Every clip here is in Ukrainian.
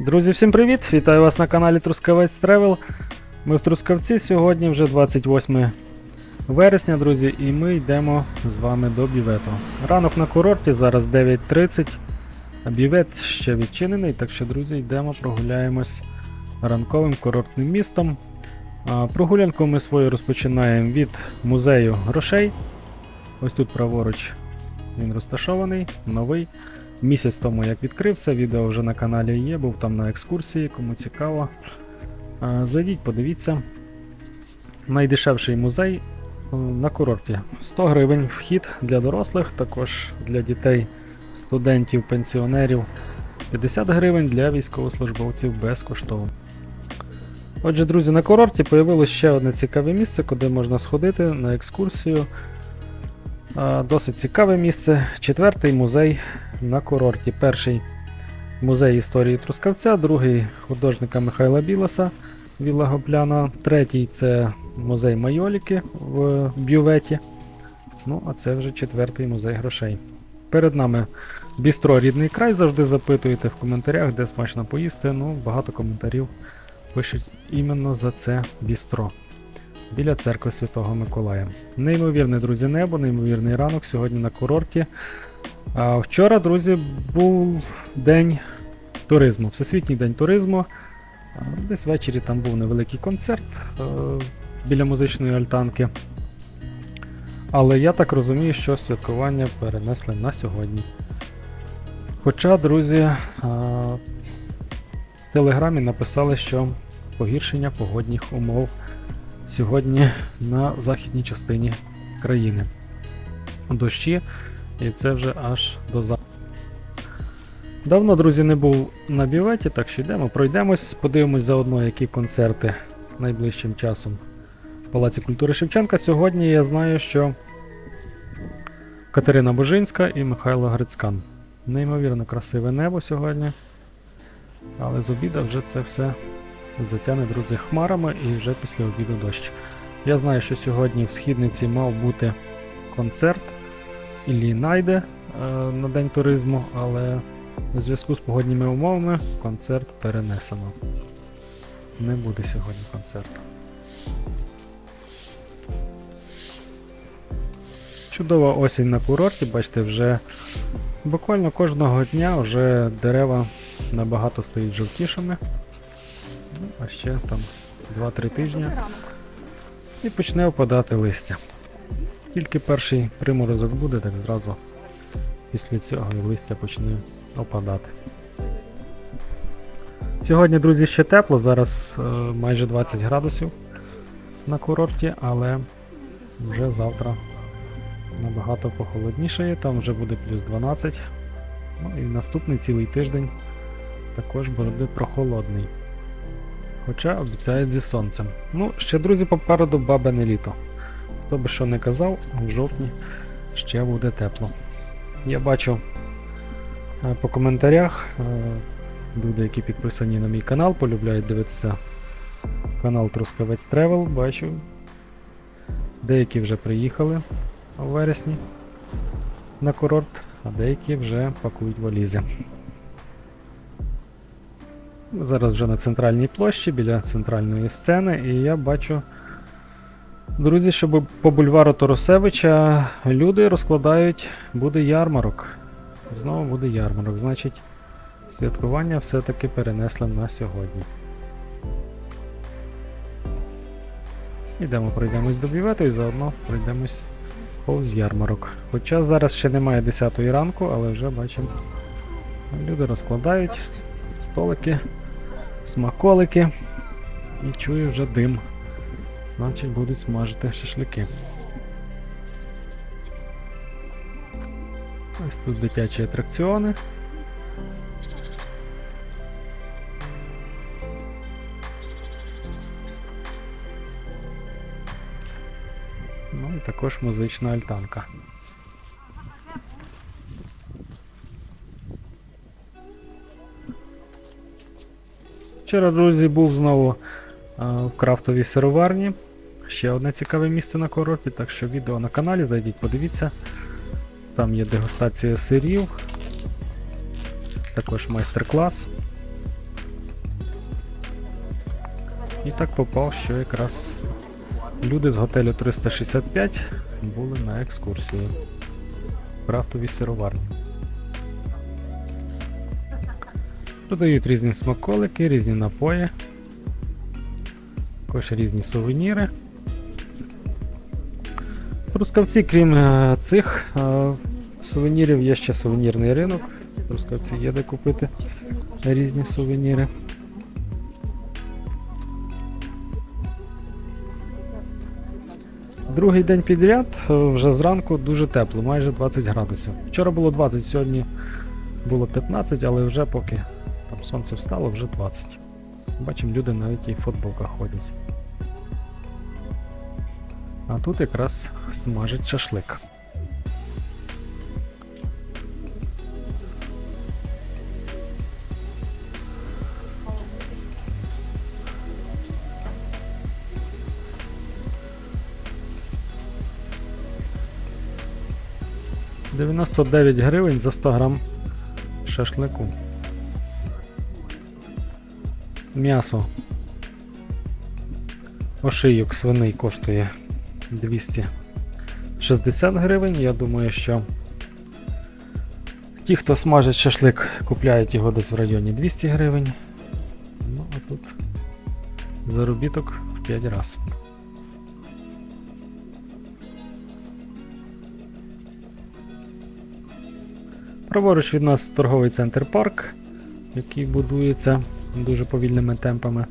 Друзі, всім привіт! Вітаю вас на каналі Трускавець Тревел. Ми в Трускавці сьогодні вже 28 вересня, друзі, і ми йдемо з вами до бювету. Ранок на курорті, зараз 9.30. а Бювет ще відчинений, так що, друзі, йдемо прогуляємось ранковим курортним містом. Прогулянку ми свою розпочинаємо від музею грошей. Ось тут праворуч він розташований, новий. Місяць тому як відкрився, відео вже на каналі є, був там на екскурсії, кому цікаво. Зайдіть, подивіться. Найдешевший музей е, на курорті. 100 гривень вхід для дорослих, також для дітей, студентів, пенсіонерів. 50 гривень для військовослужбовців безкоштовно. Отже, друзі, на курорті появилось ще одне цікаве місце, куди можна сходити на екскурсію. Досить цікаве місце. Четвертий музей на курорті. Перший музей історії Трускавця, другий художника Михайла Білоса Вілла Гопляна, третій це музей Майоліки в Бюветі. Ну, а це вже четвертий музей грошей. Перед нами бістро рідний край. Завжди запитуєте в коментарях, де смачно поїсти. Ну, багато коментарів пишуть іменно за це бістро. Біля церкви Святого Миколая. Неймовірне, друзі, небо, неймовірний ранок сьогодні на курорті. А вчора, друзі, був день туризму, Всесвітній день туризму. Десь ввечері там був невеликий концерт біля музичної альтанки. Але я так розумію, що святкування перенесли на сьогодні. Хоча, друзі, в Телеграмі написали, що погіршення погодних умов сьогодні на західній частині країни. Дощі, і це вже аж до завтра. Давно, друзі, не був на бюветі, так що йдемо, пройдемось, подивимось заодно, які концерти найближчим часом в Палаці культури Шевченка. Сьогодні я знаю, що Катерина Божинська і Михайло Грицькан. Неймовірно красиве небо сьогодні. Але з обіда вже це все затягне, друзі, хмарами і вже після обіду дощ. Я знаю, що сьогодні в східниці мав бути концерт Іллі Найде е, на День туризму, але у зв'язку з погодніми умовами концерт перенесено. Не буде сьогодні концерту. Чудова осінь на курорті, бачите, вже буквально кожного дня вже дерева набагато стають жовтішими. А ще там 2-3 тижні і почне опадати листя. Тільки перший приморозок буде, так зразу після цього листя почне опадати. Сьогодні, друзі, ще тепло, зараз е, майже 20 градусів на курорті, але вже завтра набагато похолодніше, там вже буде плюс 12. Ну і наступний цілий тиждень також буде прохолодний. Хоча обіцяють зі сонцем. Ну, ще, друзі, попереду бабине літо. Хто би що не казав, в жовтні ще буде тепло. Я бачу е, по коментарях е, люди, які підписані на мій канал, полюбляють дивитися канал Трускавець Тревел, бачу. Деякі вже приїхали у вересні на курорт, а деякі вже пакують валізи. Зараз вже на центральній площі біля центральної сцени, і я бачу, друзі, що по бульвару Торосевича люди розкладають, буде ярмарок. Знову буде ярмарок. Значить, святкування все-таки перенесли на сьогодні. Ідемо, пройдемось до бювету і заодно пройдемось повз ярмарок. Хоча зараз ще немає 10 ранку, але вже бачимо, люди розкладають столики смаколики. І чую вже дим. Значить, будуть смажити шашлики. Ось тут дитячі атракціони. Ну і також музична альтанка. Вчора, друзі, був знову в крафтовій сироварні. Ще одне цікаве місце на курорті, так що відео на каналі, зайдіть, подивіться. Там є дегустація сирів, також майстер-клас. І так попав, що якраз люди з готелю 365 були на екскурсії в крафтовій сироварні. Продають різні смаколики, різні напої, також різні сувеніри. Трускавці, крім е, цих е, сувенірів, є ще сувенірний ринок. Трускавці є де купити різні сувеніри. Другий день підряд, е, вже зранку дуже тепло, майже 20 градусів. Вчора було 20, сьогодні було 15, але вже поки там сонце встало, вже 20. Бачимо, люди навіть і в футболках ходять. А тут якраз смажить шашлик. Дев'яносто дев'ять гривень за 100 грам шашлику. М'ясо. Ошийок свиний коштує 260 гривень. Я думаю, що ті, хто смажить шашлик, купляють його десь в районі 200 гривень. Ну, а тут заробіток в 5 разів. Праворуч від нас торговий центр парк, який будується дуже повільними темпами.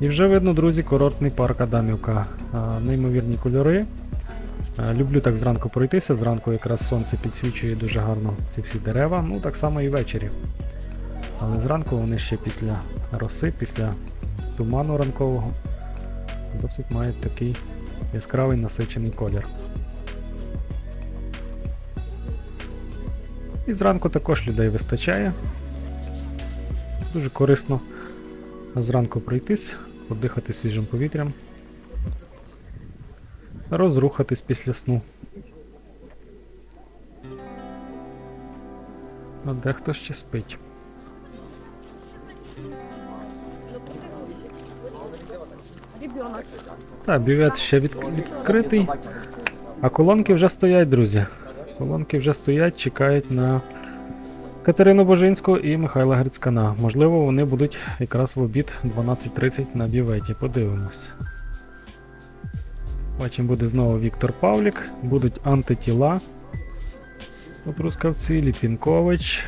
І вже видно, друзі, курортний парк Адамівка. Неймовірні кольори. Люблю так зранку пройтися. Зранку якраз сонце підсвічує дуже гарно ці всі дерева. Ну так само і ввечері. Але зранку вони ще після роси, після туману ранкового досить мають такий яскравий насичений колір. І зранку також людей вистачає. Дуже корисно зранку пройтись, подихати свіжим повітрям, розрухатись після сну. А дехто ще спить. Так, бювет ще від... відкритий, а колонки вже стоять, друзі. Колонки вже стоять, чекають на Катерину Божинську і Михайла Грицькана. Можливо, вони будуть якраз в обід 12.30 на бюветі. Подивимось. Бачимо, буде знову Віктор Павлік, будуть антитіла. От Рускавці, Літвінкович,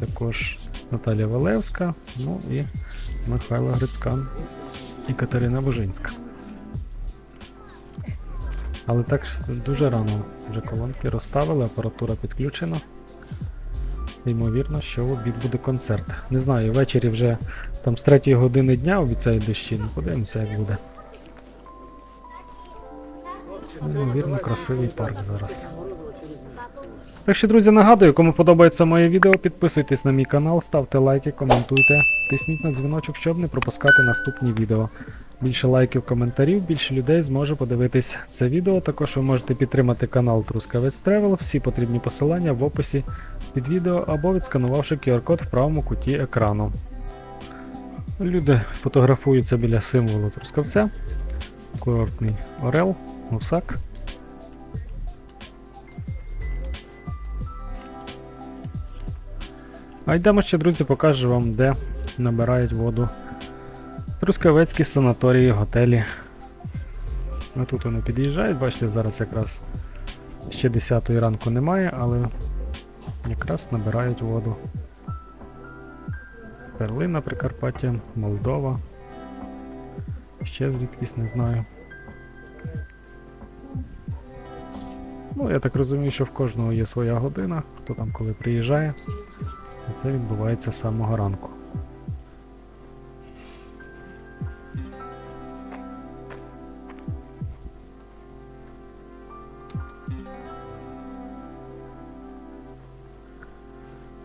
також Наталія Валевська, ну і Михайло Грицькан і Катерина Божинська. Але так дуже рано вже колонки розставили, апаратура підключена. Ймовірно, що в обід буде концерт. Не знаю, ввечері вже там з 3 години дня обіцяють дощі, ну подивимося, як буде. Ймовірно, красивий парк зараз. Так що, друзі, нагадую, кому подобається моє відео, підписуйтесь на мій канал, ставте лайки, коментуйте, тисніть на дзвіночок, щоб не пропускати наступні відео. Більше лайків, коментарів, більше людей зможе подивитись це відео. Також ви можете підтримати канал Трускавець Тревел. Всі потрібні посилання в описі під відео або відсканувавши QR-код в правому куті екрану. Люди фотографуються біля символу Трускавця. Курортний Орел, Гусак. А йдемо ще, друзі, покажу вам, де набирають воду Трускавецькі санаторії, готелі. Ну тут вони під'їжджають, бачите, зараз якраз ще 10 ранку немає, але якраз набирають воду. Перлина Прикарпаття, Молдова. Ще звідкись не знаю. Ну, я так розумію, що в кожного є своя година, хто там коли приїжджає. І це відбувається з самого ранку.